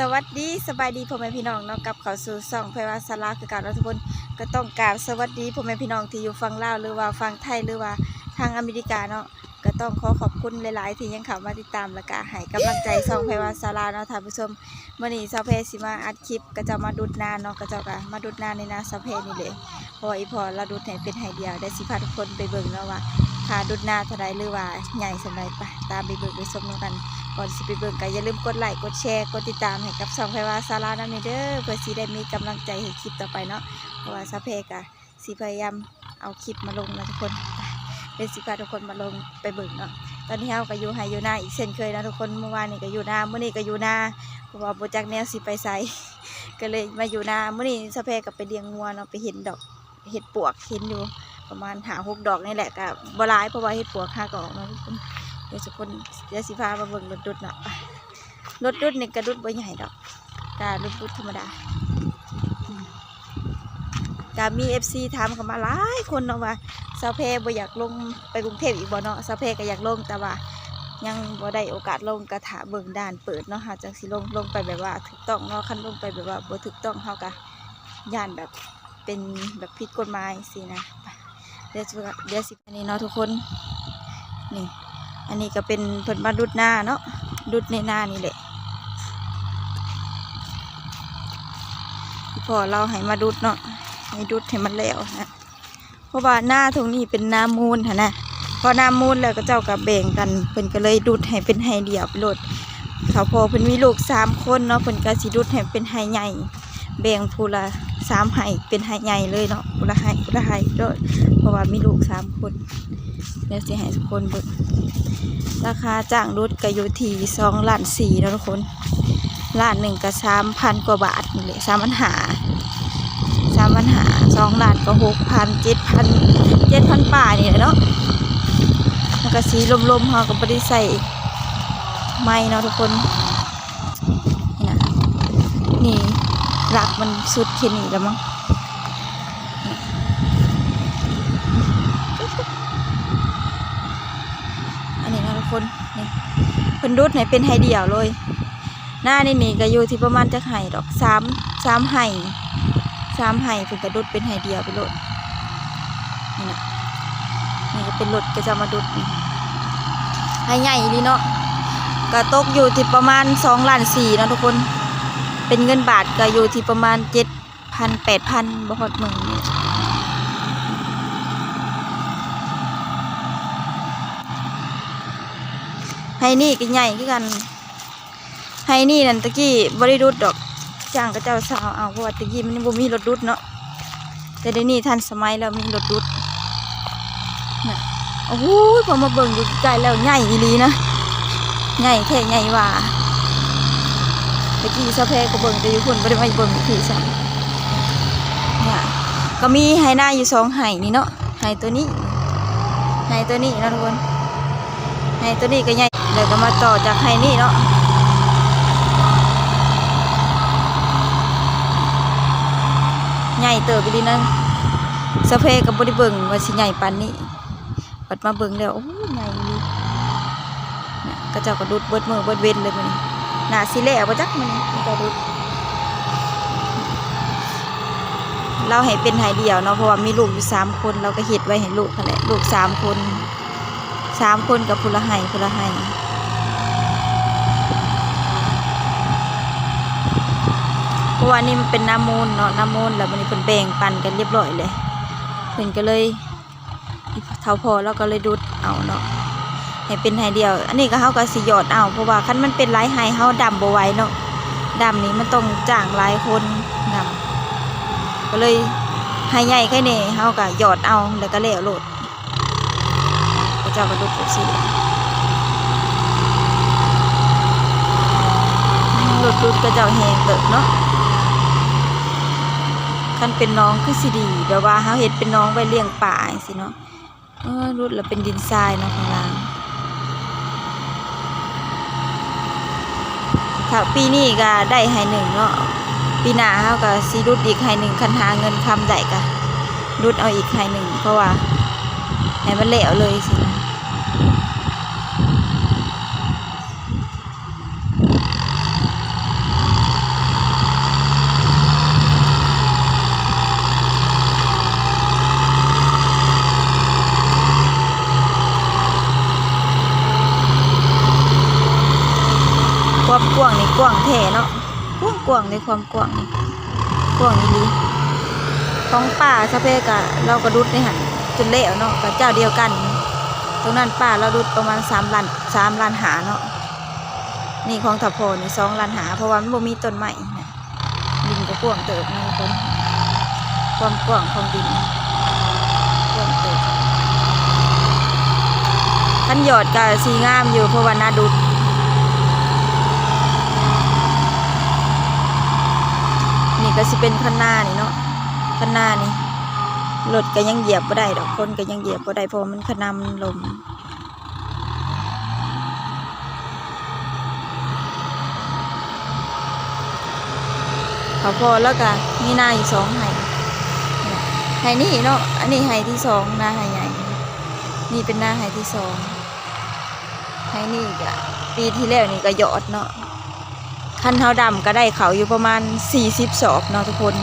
สวัสดีสบายดีพ่อแม่พี่น้องเนาะกับเขาสู่ซ่องไพวาสลาคือการราทุกคนก็ต้องกราบสวัสดีพ่อแม่พี่น้องที่อยู่ฝั่งลาวหรือว่าฝั่งไทยหรือว่าทางอเมริกาเนาะก็ต้องขอขอบคุณหลาย ๆ ที่ยังเข้ามาติดตามและก็ให้กำลังใจซ่องไพวาสลาเนาะท่านผู้ชมมื่อนี้ซาเพสิมาอัดคลิปก็จะมาดุดนาเนาะก็จะก็มาดุดนาในนาซาเพนี่เลยเพราะอีพอเราดุดให้เป็นไฮเดียวได้สิพาทุกคนไปเบิ่งเนาะว่าค่าดุดนาเท่าใดหรือว่าใหญ่สำหรับไปตามไปเบิ่งไปชมกัน ก่อนสิไปเบิ่งก็อย่าลืมกดไลค์กดแชร์กดติดตามให้กับช่องไพวาสาราน้ำเนเด้อเพื่อสิได้มีกำลังใจให้คลิปต่อไปเนาะเพราะว่าซาเพกะสิพยายามเอาคลิปมาลงนะทุกคนเป็นสิพาทุกคนมาลงไปเบิ่งเนาะตอนนี้เฮาก็อยู่ไฮอยู่หน้าอีกเช่นเคยนะทุกคนเมื่อวานนี่ก็อยู่หน้ามื้อนี้ก็อยู่หน้าเพราะว่าโบ่จักแนวสิไปไสก็เลยมาอยู่หน้ามื้อนี้ซาเพก็ไปเลี้ยงงัวเนาะไปเห็นดอกเห็ดปวกเห็นอยู่ประมาณหาหกดอกนี่แหละก็บ่หลายเพราะว่าเห็ดปวกห้าก็ออกนาะทุกคน ดี๋ยวทุกคนเดี๋ยวสิพามาเบิ่งรถดุดเนาะรถดุดนี่กระดุดบ่ใหญ่ดอกการถดุดธรรมดาอืมก็มี FC ถามเข้ามาหลายคนเนาะว่าสาวเพบ่อยากลงไปกรุงเทพอีกบ่เนาะสาวเพก็อยากลงแต่ว่า ยังบ่ได้โอกาสลงกระถาเบิ่งด่านเปิดเนาะหาจังสิลงลงไปแบบว่าถูกต้องเนาะคันลงไปแบบว่าบ่ถูกต้องเฮาก็ย่านแบบเป็นแบบผิดกฎหมายสินะเดี๋ยวสิเดี๋ยวสิอันนี้เนาะทุกคนนี่ อันนี้ก็เป็นเพิ่นมาดุดหน้าเนาะดุดในหน้านี่แหละพอเราให้มาดุดเนาะให้ดุดให้มันแล้วนะเพราะว่าหน้าตรงนี้เป็นหน้ามูลนะพอน้ามูลแล้วก็เจ้ากับแบ่งกันเพิ่นก็เลยดุดให้เป็นไฮเดียวไปโลดเขาพอเพิ่นมีลูกสามคนเนาะเพิ่นก็สิดุดให้เป็นไฮใหญ่แบ่งผู้ละสามไฮเป็นไฮใหญ่เลยเนาะ ผู้ละไฮผู้ละไฮโดดเพราะว่ามีลูกสามคนเดี๋ยวสิให้ทุกคนเบิ่งราคาจ้างรถก็อยู่ที่สองล้านสี่นะทุกคนล้านหนึ่งก็สามพันกว่าบาทนี่แหละสามพันหาสามพันหาสองล้านก็หกพันเจ็ดพันเจ็ดพันป่านี่แหละเนาะมันก็สีลมๆเขาก็บริใส่ไม้เนาะทุกคนนี่นะนี่หลักมันสุดแค่นี้แล้วมั้ง อันนี้นะทุก คนนี่เพิ่นดุดให้เป็นไฮเดียวเลย หน้านี่นี่ก็อยู่ที่ประมาณจะไห่ดอกสามสามไห่สามไห่เพิ่นก็ดุดเป็นไฮเดียวไปโลดนี่นะนี่ก็เป็นรถก็จะมาดุดไฮใหญ่ดีเนาะก็ตกอยู่ที่ประมาณสองล้านสี่นะทุกคน เป็นเงินบาทก็อยู่ที่ประมาณเจ็ดพันแปดพันบ่ฮอดหมื่นนี่ ไฮนี่ก็ใหญ่คือกันไฮนี่นั่นตะกี้บริรุดดอกจ้างกับเจ้าสาวเอาเพราะว่าตะกี้มันบ่มีรถดุดเนาะแต่เดี๋ยวนี้ทันสมัยแล้วมีรถดุดนะโอ้โหพอมาเบิ่งอยู่ใกล้แล้วใหญ่อีลีนะใหญ่แค่ใหญ่ว่าตะกี้สะเพก็เบิ่งแต่อยู่คนบ่ได้มาเบิ่งที่ซะเนี่ยก็มีไฮหน้าอยู่สองไฮนี่เนาะไฮตัวนี้ไฮตัวนี้นะทุกคนให้ตัวนี้ก็ใหญ่ เดี๋ยวก็มาต่อจากให้นี่เนาะใหญ่เติบไปดีนะสเพกับบริเบิงว่าสิใหญ่ปานนี้ปัดมาเบิงแล้วโอ้ใหญ่ดีเนี่ยก็เจ้ากระดุดเบิดมือเบิดเว้นเลยมันหนาสิแหล่บ่จักมันกระดุดเราให้เป็นหายเดียวเนาะเพราะว่ามีลูกอยู่สามคนเราก็เฮ็ดไว้ให้ลูกนั่นแหละลูกสามคนสามคนกับพลไห้พลไห้เพ ราะว่านี่มันเป็นน้ำมูลเนาะน้ำมูลแล้วมันนี้เพิ่นแบ่งปันกันเรียบร้อยเลยเพิ่นก็เลยเท่าพอแล้วก็เลยดูดเอาเนาะให้เป็นไห้เดียว อันนี้ก็เฮาก็สิหยอดเอาเพราะว่าคันมันเป็นหลายไห้เฮาดำบ่ไหวเนาะดำนี้มันต้องจ้างหลายคนดำก็เลยให้ใหญ่แค่นี้เฮาก็หยอดเอาแล้วก็แล้วโหลดพระเจ้ากระดุกแบบสีรถรุดกระเจ้าแหงเติบเนาะ คันเป็นน้องคือสิดีแบบว่าเขาเห็ดเป็นน้องไว้เลี้ยงป่าจังสิเนาะเออรุดแล้วเป็นดินทรายเนาะข้างล่างถ้าปีนี้ก็ได้ให้หนึ่งเนาะปีหน้าเขาก็สิรุดอีกให้หนึ่งคันหาเงินคำได้ก็รุดเอาอีกให้หนึ่งเพราะว่าให้มันเหลวเลยสินะ นี่กว้างแท้เนาะกว้างกว้างในความกว้างนี่กว้างอีหลีท้องป่าสะเพกะเราก็ดุดในหันจนเละเนาะกับเจ้าเดียวกัน ตรงนั้นป่าเราดุดประมาณสามล้านสามล้านหาเนาะนี่ของทัพโพนี่สองล้านหา เพราะว่ามันบ่มีต้นไม้นะดินก็กว้างเติบนะคนความกว้างของดินกว้างเติบขันหยอดก็สีงามอยู่เพราะว่าน่าดุด ก็สิเป็นข้างหน้านี่เนาะข้างหน้านี่รถก็ยังเหยียบบ่ได้ดอกคนก็ยังเหยียบบ่ได้เพราะมันขนำลมเขาพอแล้วก็มีหน้าอีกสองไห่ไห่นี่เนาะอันนี้ไห่ที่สองหน้าไห่ใหญ่ นี่เป็นหน้าไห่ที่สองไห่นี่ก็ปีที่แล้วนี่ก็ยอดเนาะ คันเท้าดำก็ได้เขาอยู่ประมาณ 40ศอกเนาะทุกคน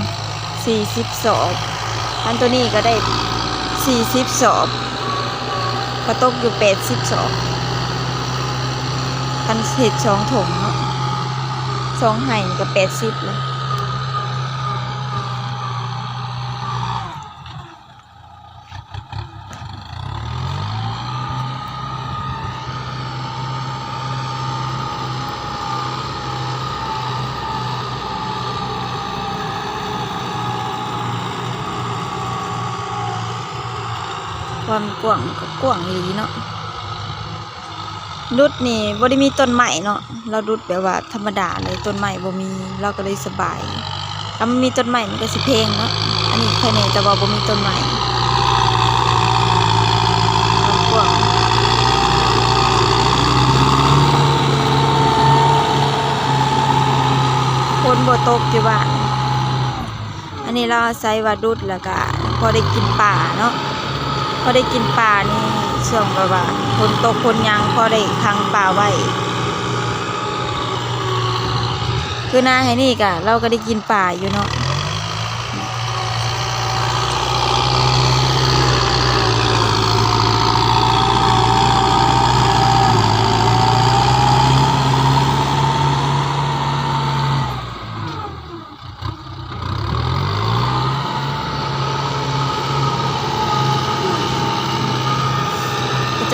40ศอกคันตัวนี้ก็ได้ 40ศอกก็ตกอยู่ 80ศอกคันเห็ดสองถงเนาะสองไห่ก็ 80เลย ความกว้างก็กว้างอีหลีเนาะดุดนี่บ่ได้มีต้นใหม่เนาะเราดุดแบบว่าธรรมดาเลยต้นใหม่บ่มีเราก็เลยสบายถ้ามันมีต้นใหม่มันก็สิเพลงเนาะอันนี้แค่นี้แต่ว่าบ่มีต้นใหม่ความกว้างคนบ่ตกอยู่บ้านอันนี้เราอาศัยว่าดุดแล้วก็พอได้กินป่าเนาะ พอได้กินปลานี่ช่วงแบบว่าคนตกคนยังพอได้คังปลาไว้ คือหน้าให้นี่กะเราก็ได้กินปลาอยู่เนาะ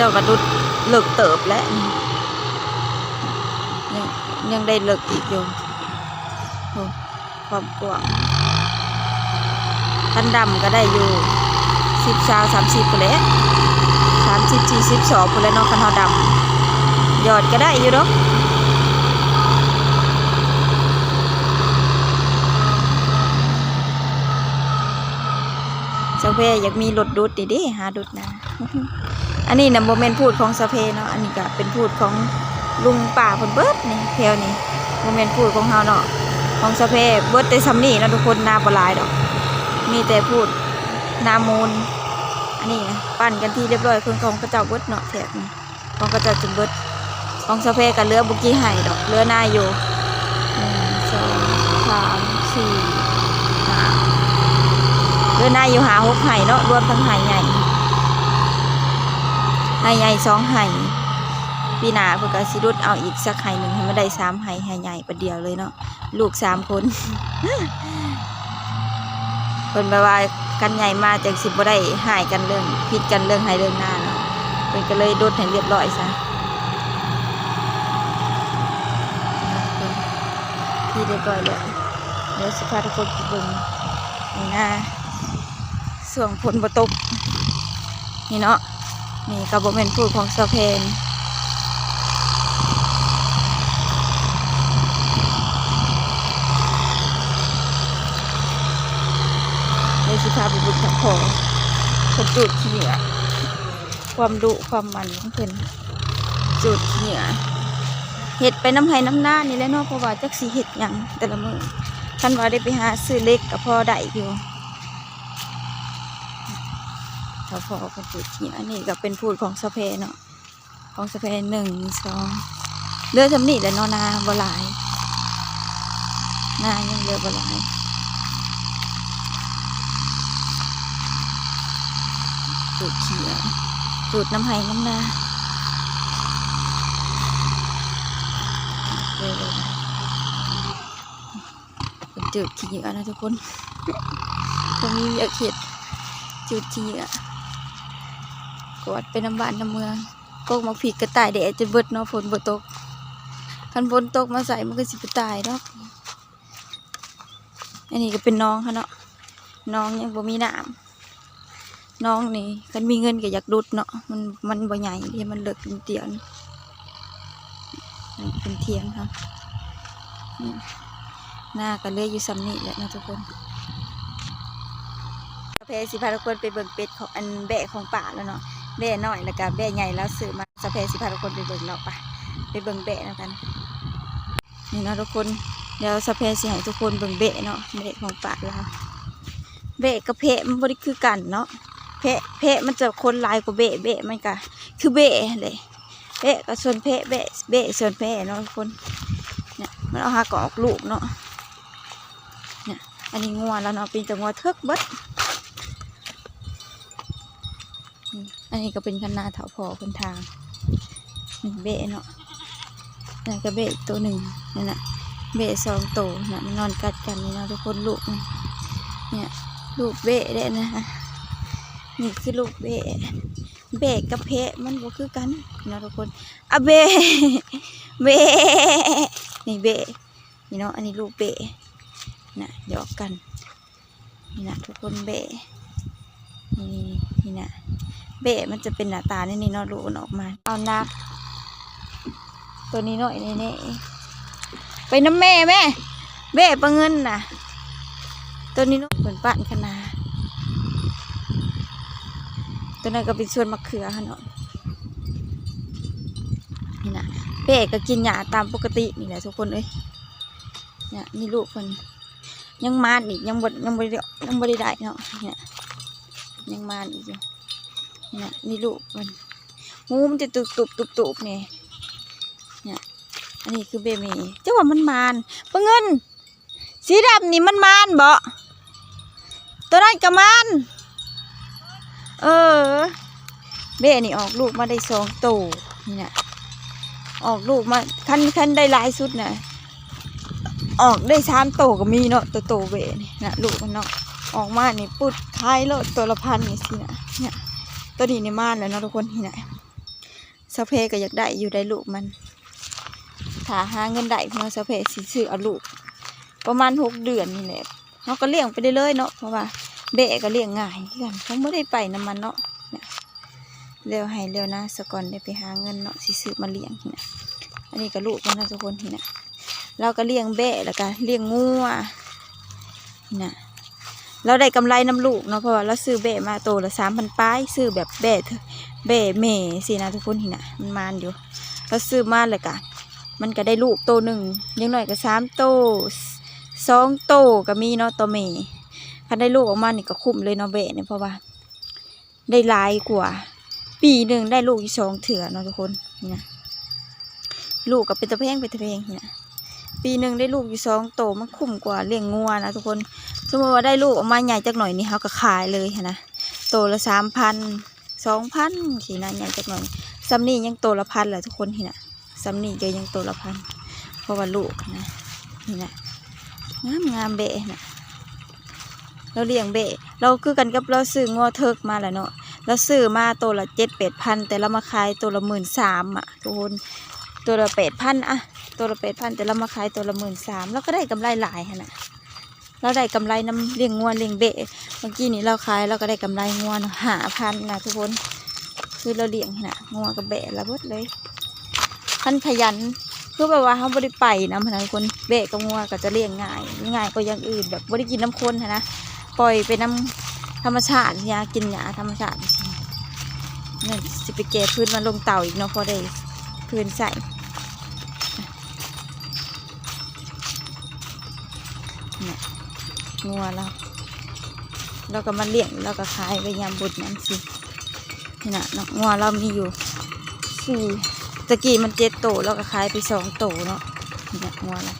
เจ้าก็ดุดเลิกเติบแล้วยังยังได้เลิกอีกอยู่โอ้ความกว้างคันดำก็ได้อยู่สิบสาวสามสิบคนแล้วสามสิบสี่สิบสองคนแล้วเนาะคันเทาดำยอดก็ได้อยู่เนาะเจ้าเพอยากมีรถดุดดิเดิหาดุดนะ อันนี้นะโมเมนพูดของสะเพเนาะอันนี้ก็เป็นพูดของลุงป่าเพิ่นเบิดนี่แถวนี้โมเมนพูดของเฮาเนาะของสะเพเบิดแต่ซ้ำนี่เนาะทุกคนนาบลายดอก มีแต่พูดนามูลอันนี้นะปั้นกันที่เรียบร้อยคือของกระเจ้าเบิดเนาะแถบนี้ของกระเจ้าจุนเบิดของสะเพกับเรือบุกี้ไห่ดอกเรือหน้าอยู่หนึ่งสองสามสี่ห้าเรือหน้าอยู่หาหกไห่เนาะรวมทั้งไห่ใหญ่ ไห่ใหญ่สองไห่ปีหนาเพื่อก็สิรุดเอาอีกสักไห่หนึ่งให้มันได้สามไห่ไห่ใหญ่ประเดียวเลยเนาะลูกสามคนคนแปลว่ากันใหญ่มาจากสิบ่ได้หายกันเรื่องผิดกันเรื่องไห่เรื่องหน้าเนาะเป็นก็เลยดดให้เรียบร้อยซะที่เรียบร้อยแล้วเดี๋ยวสิพาทุกคนไปเบิ่งนี่นะส่วงฝนบ่ตกนี่เนาะ นี่ก็บ่แม่นพูดของสะเพนเดี๋ยวสิพาไปบุกจับของคนจูดเหนือความดุความมันของเพิ่นจูดเหนือเห็ดไปน้ำไห้น้ำหน้านี่แหละเนาะเพราะว่าจักสีเห็ดหยังแต่ละมือท่านว่าได้ไปหาซื้อเล็กก็พอได้อยู่ พอพอเป็นพูดที่อันนี้ก็เป็นพูดของสะเพเนาะของสะเพหนึ่งสองเรือจำนี่แหละนาะนาบหลายนายังเรือบหลายจูดเขียวจูดน้ำไห้น้ำนาเรือจืดขี้เหงื่อนะทุกคนตรงนี้อยากเห็ดจืดขี้เหงื่อ กวดไปน้ำบ้านน้ำเมืองกกมาผีกระต่ายแดดจะเบิดเนาะฝนบ่ตกคันฝนตกมาใส่มันก็สิไปตายเนาะอันนี้ก็เป็นน้องเขาเนาะน้องยังบ่มีน้ำน้องนี่คันมีเงินก็อยากดุดเนาะมันมันบ่ใหญ่ที่มันเลิกเป็นเตียนเป็นเทียงค่ะหน้าก็เลือยอยู่ซ้ำนี่แหละนะทุกคนเพสิพาทุกคนไปเบิ่งเป็ดของอันแบะของป่าแล้วเนาะ แบ่น้อยแล้วก็แบ่ใหญ่แล้วซื้อมาสะเพสิพาทุกคนไปเบิ่งเนาะไปไปเบิ่งแบะแล้วกันนี่เนาะทุกคนเดี๋ยวสะเพสิให้ทุกคนเบิ่งแบะเนาะแบะของป่าเราแบะกับเพะมันบ่ได้คือกันเนาะเพะเพะมันจะคนลายกว่าเบะเบะมันก็คือเบะเลยเบะก็ส่วนเพะเบะเบะส่วนเพะเนาะทุกคนเนี่ยมันเอาหากออกลูกเนาะเนี่ยอันนี้งัวแล้วเนาะเป็นแต่งัวเทิกเบิด อันนี้ก็เป็นคณะเถาพอคนทางนี่เบะเนาะนั่นก็เบะตัวหนึ่งนั่นน่ะเบะสองตัวน่ะมันนอนกัดกันนี่เนาะทุกคนลูกเนี่ยลูกเบะได้นะคะนี่คือลูกเบะเบะกับเพะมันก็คือกันนะทุกคนอะเบะเบะนี่เบะนี่เนาะอันนี้ลูกเบะน่ะหยอกกันนี่นะทุกคนเบะ นี่นี่นะเบะมันจะเป็นหน้าตานี่นี่เนาะรูนออกมา เอานัก ตัวนี้หน่อยนี่นี่ไปน้ำแม่แม่เบะปลาเงินน่ะ ตัวนี้เนาะเหมือนป้านคณาตัวนั้นก็เป็นส่วนมะเขือค่ะเนาะนี่นะเบะก็กินหญ้าตามปกตินี่แหละทุกคนเอ้ยเนี่ยนี่ลูกคนยังมานอีกยังบดยังบดยังบดได้เนาะเนี่ย ยังมานอีกอยู่เนี่ยนี่ลูกมันงูมันจะตุบตุบตุบตุบเนี่ยเนี่ยอันนี้คือเบเมเจ้าว่ามันมานปะเงิน สีดำนี่มันมานบ่ตัวนั้นก็มานเออ เบนี่ออกลูกมาได้สองตัวนี่นะออกลูกมาคันคันได้หลายสุดนะออกได้สามตัวก็มีเนาะตัวโตเบนี่นะลูกมันเนาะ ออกมานี่ปุดคล้ายแล้วตัวละพันนี่สินะเนี่ยตัวนี้ในม่านแล้วเนาะทุกคนที่ไหนสเพก็อยากได้อยู่ได้ลูกมันถ้าหาเงินได้เนาะสเพสิซื้อเอาลูก ประมาณหกเดือนนี่แหละเขาก็เลี้ยงไปได้เลยๆเนาะเพราะว่าเบะก็เลี้ยงง่ายกันเขาไม่ได้ไปน้ำมันเนาะเร็วให้เร็วนะสก่อนได้ไปหาเงินเนาะสิซื้อมาเลี้ยงที่นะอันนี้ก็ลูกมันนะทุกคนที่นะเราก็เลี้ยงเบะแล้วก็เลี้ยงงัวนี่นะ เราได้กำไรน้ำลูกเนาะเพราะว่าเราซื้อเบะมาโตละสามพันป้ายซื้อแบบเบะเบะเมสินะทุกคนเห็นนะมันมานอยู่เราซื้อมาเลยกะมันก็ได้ลูกโตหนึ่งยังหน่อยก็สามโตสองโตก็มีเนาะตัวเมถ้าได้ลูกออกมานี่ก็คุ้มเลยเนาะเบะเนี่ยเพราะว่า ได้ลายกว่า ปีหนึ่งได้ลูกอีกสองเถื่อเนาะทุกคนนี่นะลูกก็เป็นตะเพงเป็นตะเพงนี่นะปีหนึ่งได้ลูกอยู่สองโตมันคุ้มกว่าเลี้ยงงัวนะทุกคน สมมติว่าได้ลูกออกมาใหญ่จักหน่อยนี่เขาก็ขายเลยนะโตละสามพันสองพันสีนะใหญ่จักหน่อยซัมนี่ยังโตละพันแหละทุกคนที่นะซัมนี่ก็ยังโตละพันเพราะว่าลูกนะนี่นะงามงามเบะนะเราเลี้ยงเบะเราคือกันกับเราซื้องอเทิกมาแหละเนาะเราซื้อมาโตละเจ็ดแปดพันแต่เรามาขายตัวละหมื่นสามอะทุกคนตัวละแปดพันอะตัวละแปดพันแต่เรามาขายตัวละหมื่นสามเราก็ได้กำไรหลายหั้นนะ เราได้กำไรน้ำเลี้ยงงัวเลี้ยงเบะเมื่อกี้นี้เราขายเราก็ได้กำไรงัวหาพันนะทุกคนคือเราเลี้ยงนะงัวกับเบะละเบิดเลยท่านขยันคือแบบว่าเขาบริไปนะพนักคนเบะกับงัวก็จะเลี้ยงง่ายง่ายกว่าอย่างอื่นแบบบริกินน้ำคนหั้นนะปล่อยไปน้ำธรรมชาติยากินยาธรรมชาติเนี่ยสิไปเก็บพื้นมาลงเต่าอีกเนาะพอได้พื้นใส่ งัวเราเราก็มาเลี้ยงเราก็ขายไปยามบุญนั่นสินี่นะเนาะงัวเรามีอยู่สี่ตะกี้มันเจ็ดโตเราก็ขายไปสองโตเนาะนี่นะงัวเราน่ะ